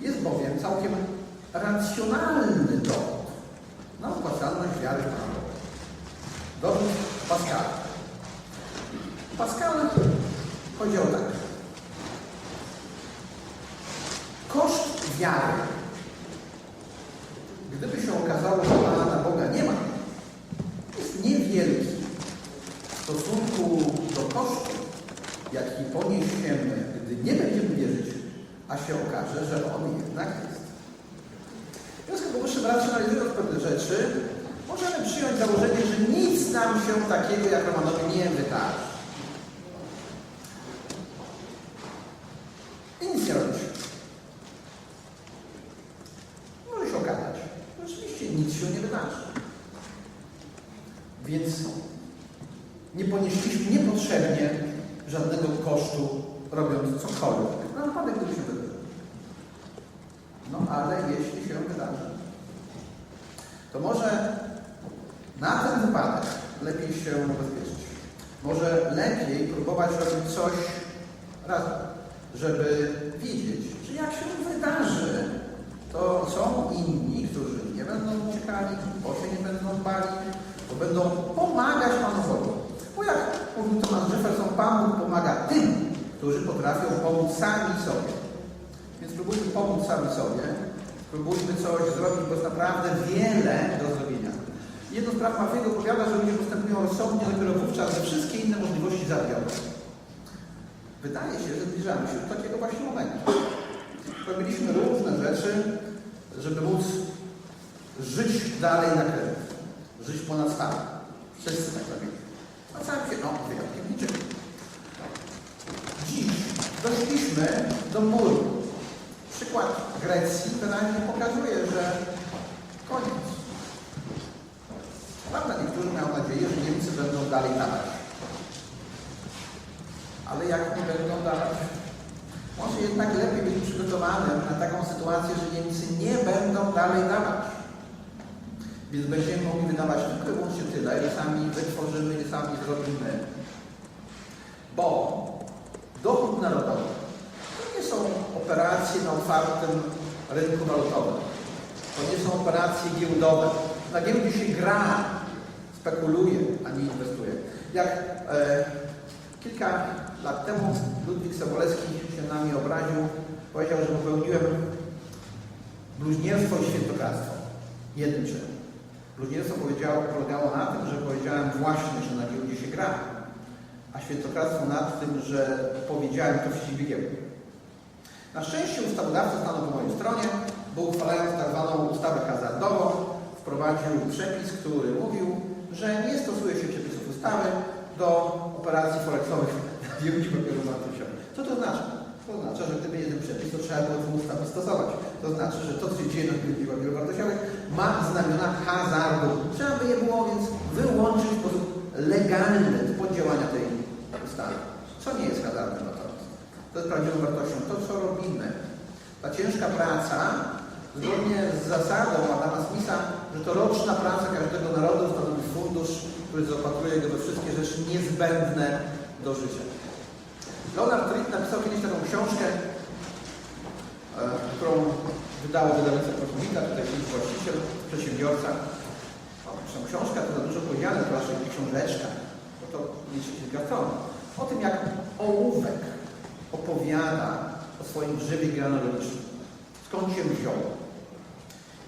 Jest bowiem całkiem racjonalny dowód na opłacalność wiary w. Dowód Pascala. Pascal powiedział tak. Koszt wiary, gdyby się okazało, że Pana Boga nie ma, jest niewielki w stosunku do kosztu, jaki poniesiemy, gdy nie będziemy wierzyć, się okaże, że On jednak jest. W związku z powyższym, racjonalizując pewne rzeczy, możemy przyjąć założenie, że nic nam się takiego jak Romanowi nie wydarzy. I nic nie robić. Może się okazać, rzeczywiście nic się nie wydarzy. Więc nie ponieśliśmy niepotrzebnie żadnego kosztu, robiąc cokolwiek. Na wypadek, gdyby się wydarzył. No ale jeśli się wydarzy, to może na ten wypadek lepiej się ubezpieczyć. Może lepiej próbować robić coś razem, żeby wiedzieć, że jak się wydarzy, to są inni, którzy nie będą uciekali, bo się nie będą bali, bo będą pomagać Panu Bogu. Bo jak mówił Thomas Jefferson, Pan Bóg pomaga tym, którzy potrafią pomóc sami sobie. Więc spróbujmy pomóc sami sobie, spróbujmy coś zrobić, bo naprawdę zrobienia. Jedno z praw Mafiego powiada, że ludzie postępują rozsądnie dopiero wówczas, że wszystkie inne możliwości zabiorą. Wydaje się, że zbliżamy się do takiego właśnie momentu. Robiliśmy różne rzeczy, żeby móc żyć dalej na kredyt. Żyć ponad stan. Wszyscy tak robili. A całym się, no, wyjątkiem niczym. Dziś doszliśmy do muru. Przykład Grecji wyraźnie pokazuje, że koniec. Prawda, niektórzy mają nadzieję, że Niemcy będą dalej dawać. Ale jak nie będą dawać, może jednak lepiej być przygotowanym na taką sytuację, że Niemcy nie będą dalej dawać. Więc będziemy mogli wydawać tylko i wyłącznie tyle, ile sami wytworzymy, ile sami zrobimy. Bo dochód narodowy to nie są operacje na otwartym rynku walutowym. To nie są operacje giełdowe. Na giełdzie się gra, spekuluje, a nie inwestuje. Jak e, kilka lat temu Ludwik Sobolewski się na mnie obraził, powiedział, że popełniłem bluźnierstwo i świętokradztwo. Jednym czynem. Bluźnierstwo powiedziało, polegało na tym, że powiedziałem właśnie, że na giełdzie się gra, a świętokradztwo nad tym, że powiedziałem to wścibigiem. Na szczęście ustawodawca stanął po mojej stronie, bo uchwalając tak zwaną ustawę hazardową, wprowadził przepis, który mówił, że nie stosuje się przepisów ustawy do operacji forexowych na giełdzie papierów wartościowych. Co to znaczy? To oznacza, że gdyby jeden przepis, to trzeba było tę ustawę stosować. To znaczy, że to, co się dzieje na giełdzie papierów wartościowych, ma znamiona hazardu. Trzeba by je było więc wyłączyć w sposób legalny spod działania tej ustawy. Co nie jest hazardem natomiast? To jest prawdziwą wartością. To, co robimy, ta ciężka praca, zgodnie z zasadą Adama Smitha, że to roczna praca każdego narodu stanowi fundusz, który zaopatruje go we wszystkie rzeczy niezbędne do życia. Leonard Reed napisał kiedyś taką książkę, e, którą wydało wydawnictwo Kosmika, tutaj jest właściciel, przedsiębiorca. Zresztą książka to za dużo powiedziane, to raczej książeczka, bo to mieści kilka stron. O tym, jak ołówek opowiada o swoim grzywie genealogicznym. Skąd się wziął.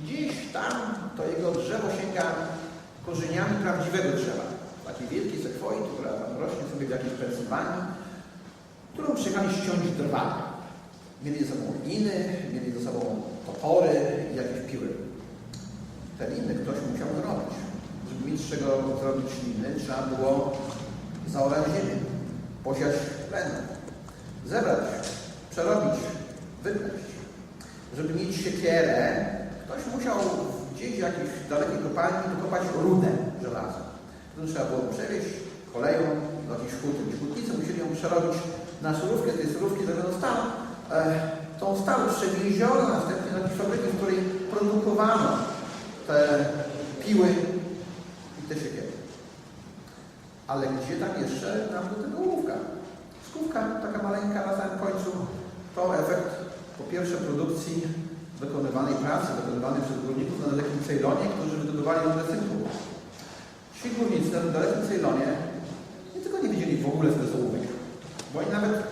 Gdzieś tam to jego drzewo sięga korzeniami prawdziwego drzewa. Takiej wielkiej sekwoi, która rośnie sobie w jakiejś Pensylwanii, którą przyjechali ściąć drwa. Mieli ze sobą liny, mieli ze sobą topory i jakieś piły. Te liny ktoś musiał zrobić. Żeby mieć z czego zrobić liny, trzeba było zaorać ziemię, posiać tlen, zebrać, przerobić, wypleść. Żeby mieć siekierę, ktoś musiał gdzieś w jakiejś dalekiej kopalni wykopać rudę żelaza. Którą trzeba było przewieźć koleją do jakiejś huty. Hutnicy musieli ją przerobić na surówkę, z tej surówki zrobiono stal. E, tą stal przewieziono następnie do jakiejś fabryki, w której produkowano te piły i te siekiery. ale gdzie tam jeszcze nam do tego ołówka? Skówka taka maleńka na samym końcu to efekt po pierwsze produkcji wykonywanej pracy, wykonywanej przez górników na dalekim Ceylonie, którzy wydobywali ją z cynku. Ci górnicy na dalekim Ceylonie nie tylko nie wiedzieli w ogóle, co bo oni nawet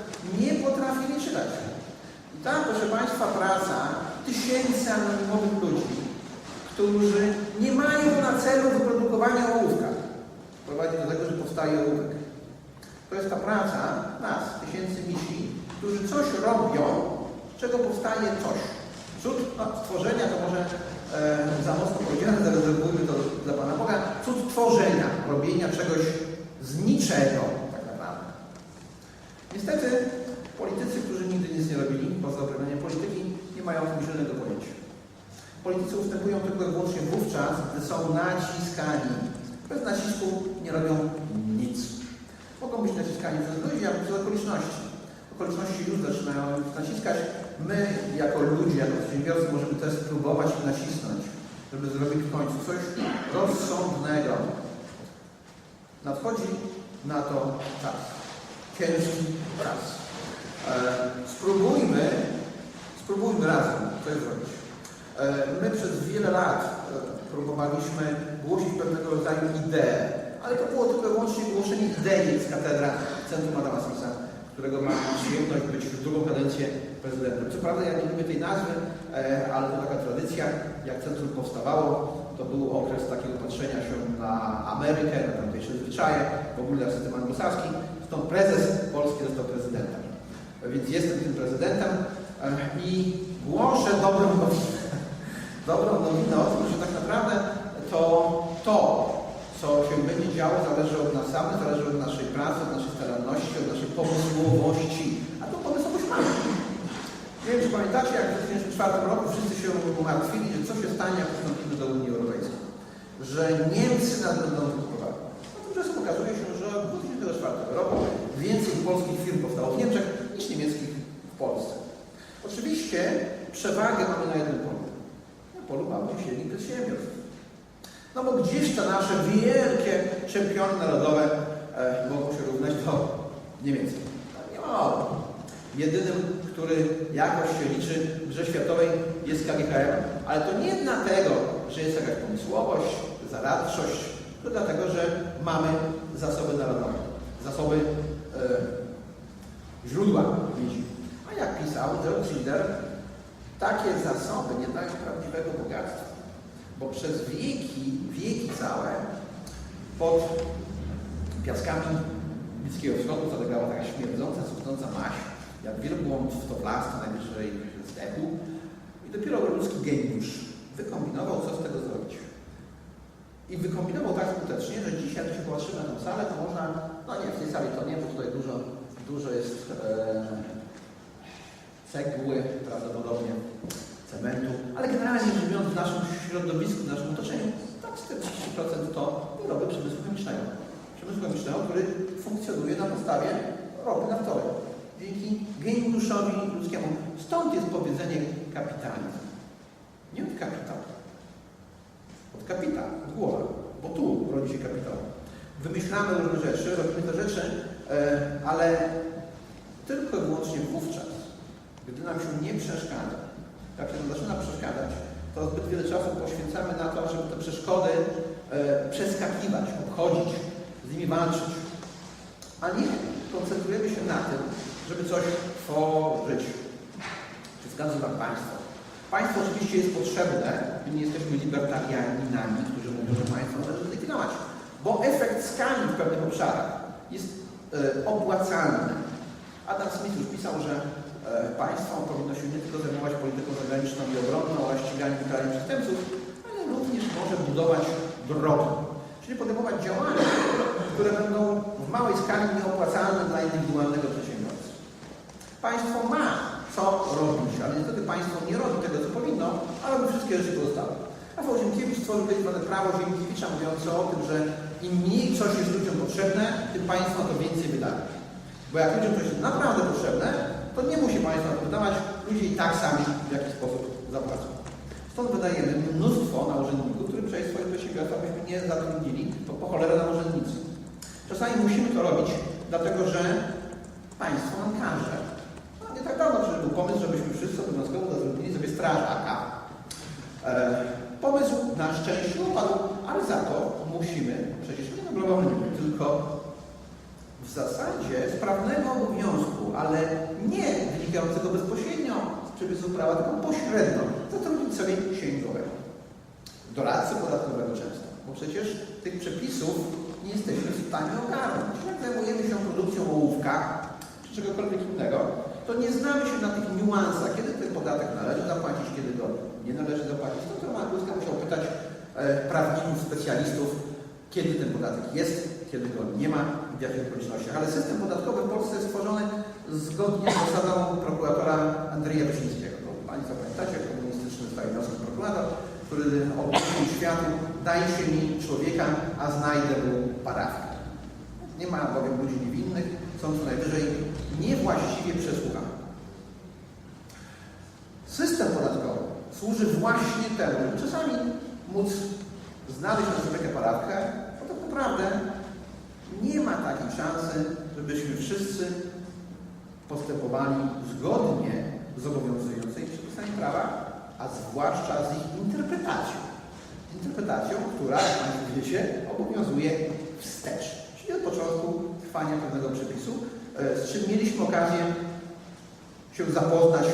nie potrafili czytać. I tam, proszę Państwa, praca tysięcy anonimowych ludzi, którzy nie mają na celu wyprodukowania ołówka, prowadzi do tego, że powstaje ołówek. To jest ta praca nas, tysięcy misi, którzy coś robią, z czego powstaje coś. Cud stworzenia to może e, za mocno powiedziane, zarezerwujmy to dla Pana Boga. Cud tworzenia, robienia czegoś z niczego, tak naprawdę. Niestety politycy, którzy nigdy nic nie robili poza uprawianiem polityki, nie mają o tym zielonego pojęcia. Politycy ustępują tylko i wyłącznie wówczas, gdy są naciskani. Bez nacisku nie robią nic. Mogą być naciskani przez ludzi, albo przez okoliczności. Okoliczności już zaczynają naciskać. My, jako ludzie, jako przedsiębiorcy, możemy też spróbować nacisnąć, żeby zrobić w końcu coś rozsądnego. Nadchodzi na to czas. Ciężki czas. E, spróbujmy, spróbujmy razem coś zrobić. E, my przez wiele lat e, próbowaliśmy głosić pewnego rodzaju ideę, ale to było tylko wyłącznie głoszenie idei z katedra Centrum Adama którego mam przyjemność być już drugą kadencję prezydentem. Co prawda ja nie lubię tej nazwy, e, ale to taka tradycja. Jak centrum powstawało, to był okres takiego patrzenia się na Amerykę, na tamtejsze zwyczaje, w ogóle na system anglosaski. Stąd prezes Polski został prezydentem. Więc jestem tym prezydentem e, i głoszę dobrą nowinę. Dobrą nowinę o tym, że tak naprawdę to to, co się będzie działo, zależy od nas samych, zależy od naszej pracy, od naszej staranności, od naszej pomysłowości. A tą pomysłowość mamy. Nie wiem, czy pamiętacie, jak w 2004 roku wszyscy się martwili, że co się stanie, jak przystąpimy do Unii Europejskiej. Że Niemcy nas będą wykupowali. No tymczasem okazuje się, że w 2004 roku więcej polskich firm powstało w Niemczech niż niemieckich w Polsce. Oczywiście przewagę mamy na jednym polu. Na polu małych i średnich przedsiębiorstw. No bo gdzieś te nasze wielkie czempiony narodowe e, mogą się równać do niemieckich. Nie mogą. Jedynym, który jakoś się liczy w grze światowej jest KGHM, ale to nie dlatego, że jest jakaś pomysłowość, zaradczość, to dlatego, że mamy zasoby narodowe, zasoby e, źródła miedzi. A jak pisał John Schiller, takie zasoby nie dają prawdziwego bogactwa, bo przez wieki, wieki całe pod piaskami Bliskiego Wschodu zalegała taka śmierdząca, cuchnąca maść, jak wielbłąd w toplasce najwyższej stepu i dopiero ludzki geniusz wykombinował, co z tego zrobić. I wykombinował tak skutecznie, że dzisiaj, jak się popatrzymy na tę salę, to można, no nie, w tej sali to nie, bo tutaj dużo, dużo jest e, cegły, prawdopodobnie cementu, ale generalnie rzecz biorąc w naszym środowisku, w naszym otoczeniu, tak 40% to wyroby przemysłu chemicznego. Przemysłu chemicznego, który funkcjonuje na podstawie ropy naftowej. Dzięki geniuszowi ludzkiemu. Stąd jest powiedzenie kapitalizm. Nie od kapitału. Od kapita, od głowa, bo tu rodzi się kapitał. Wymyślamy różne rzeczy, robimy te rzeczy, e, ale tylko i wyłącznie wówczas, gdy nam się nie przeszkadza. Jak się nam zaczyna przeszkadzać, to zbyt wiele czasu poświęcamy na to, żeby te przeszkody e, przeskakiwać, obchodzić, z nimi walczyć. A nie koncentrujemy się na tym, żeby coś tworzyć. Czy zgadza Wam Państwo? Państwo oczywiście jest potrzebne, my nie jesteśmy libertarianinami, którzy mówią, że państwo należy zlikwidować, bo efekt skali w pewnych obszarach jest e, opłacalny. Adam Smith już pisał, że e, państwo powinno się nie tylko zajmować polityką zagraniczną i obronną oraz ściganiem i karaniem przestępców, ale również może budować drogi. Czyli podejmować działania, które będą w małej skali nieopłacalne dla indywidualnego. Państwo ma co robić, ale niestety państwo nie robi tego, co powinno, a robi wszystkie rzeczy pozostałe. Rafał Ziemkiewicz stworzył kiedyś pewne prawo Ziemkiewicza mówiące o tym, że im mniej coś jest ludziom potrzebne, tym państwo to więcej wydaje. Bo jak ludziom coś jest naprawdę potrzebne, to nie musi państwo wydawać, ludzie i tak sami w jakiś sposób zapłacą. Stąd wydajemy mnóstwo na urzędników, którzy przez swoje przedsiębiorstwa byśmy nie zatrudnili, to po cholerę na urzędnicy. Czasami musimy to robić, dlatego że państwo nam każe. Nie tak dawno przecież był pomysł, żebyśmy wszyscy obowiązkowo zatrudnili sobie strażaka. E, pomysł na szczęście upadł, ale za to musimy, przecież nie dobrowolnie, tylko w zasadzie sprawnego obowiązku, ale nie wynikającego bezpośrednio z przepisów prawa, tylko pośrednio zatrudnić sobie księgowego, doradcę podatkowego często, bo przecież tych przepisów nie jesteśmy w stanie ogarnąć. Jak zajmujemy się produkcją ołówka czy czegokolwiek innego, to nie znamy się na tych niuansach, kiedy ten podatek należy zapłacić, kiedy go nie należy zapłacić. No to Roman Górska musiał pytać e, prawników, specjalistów, kiedy ten podatek jest, kiedy go nie ma i w jakich okolicznościach. Ale system podatkowy w Polsce jest stworzony zgodnie z zasadą prokuratora Andrzeja Wysińskiego. To Państwo pamiętacie, komunistyczny stalinowski prokurator, który ogłosił światu, się mi człowieka, a znajdę mu parafię. Nie ma bowiem ludzi niewinnych, są co najwyżej niewłaściwie przesłuchani. System podatkowy służy właśnie temu, żeby czasami móc znaleźć na sobie parafkę, bo tak naprawdę nie ma takiej szansy, żebyśmy wszyscy postępowali zgodnie z obowiązującymi przepisami prawa, a zwłaszcza z ich interpretacją. Interpretacją, która, jak Państwo wiecie, obowiązuje wstecz, czyli od początku trwania pewnego przepisu, z czym mieliśmy okazję się zapoznać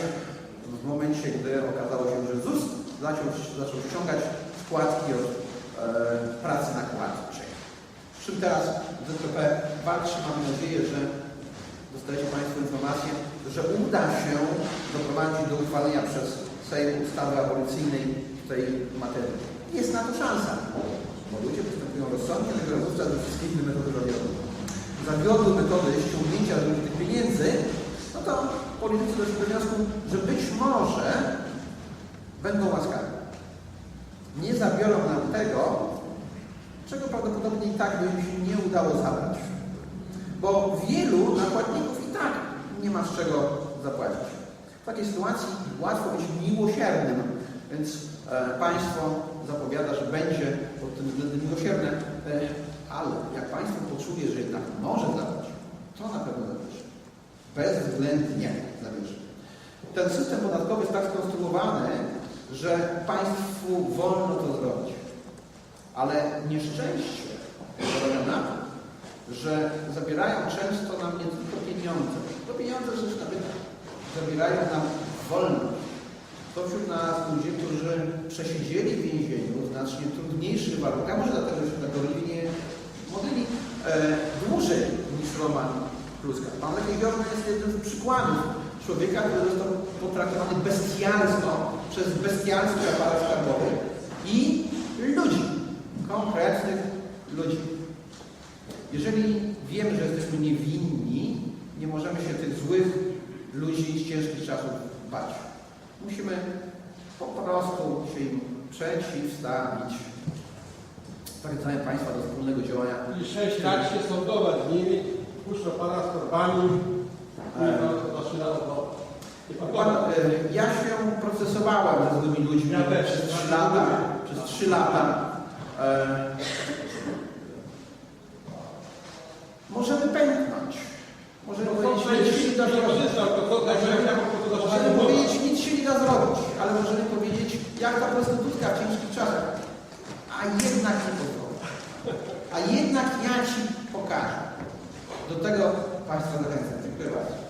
w momencie, gdy okazało się, że ZUS zaczął, zaczął ściągać składki od e, pracy nakładczej. Z czym teraz ZPP walczy, mamy nadzieję, że dostajecie Państwo informację, że uda się doprowadzić do uchwalenia przez Sejm ustawy abolicyjnej w tej materii. Jest na to szansa, bo ludzie postępują rozsądnie, tego wówczas ze wszystkie inne metody zawiodły. Zawiodły metody ściągnięcia tych pieniędzy, no to politycy doszli do wniosku, że być może będą łaskawi. Nie zabiorą nam tego, czego prawdopodobnie i tak by im się nie udało zabrać. Bo wielu nakładników i tak nie ma z czego zapłacić. W takiej sytuacji łatwo być miłosiernym, więc e, państwo zapowiada, że będzie pod tym względem miłosierne, e, ale jak państwo poczuje, że jednak może zabrać, to na pewno zabierze. Bezwzględnie zabierze. Ten system podatkowy jest tak skonstruowany, że państwu wolno to zrobić. Ale nieszczęście polega na tym, że zabierają często nam nie tylko pieniądze, to pieniądze rzecz nabyta. Zabierają nam wolność. To wśród nas ludzie, którzy przesiedzieli w więzieniu w znacznie trudniejszych warunkach, może dlatego, że się tak nie dłużej niż Roman Kluska. Pan Lech Jeziorny jest jednym z przykładów człowieka, który został potraktowany bestialsko przez bestialski aparat skarbowy i ludzi, konkretnych ludzi. Jeżeli wiemy, że jesteśmy niewinni, nie możemy się tych złych ludzi z ciężkich czasów bać. Musimy po prostu się im przeciwstawić. Zachęcamy Państwa do wspólnego działania. I sześć lat się sądować z nimi, puszczą pana z torbami, E. do. Pan, e, ja się procesowałem ze złymi ludźmi Ja też. przez trzy lata. Przez trzy lata. E, możemy pęknąć. Możemy powiedzieć, nic się nie da zrobić. Możemy powiedzieć, nic się nie da zrobić, ale możemy powiedzieć, jak ta prostytutka w ciężkich czasach. A jednak nie. Jednak ja Ci pokażę. Do tego Państwa zachęcam. Dziękuję bardzo.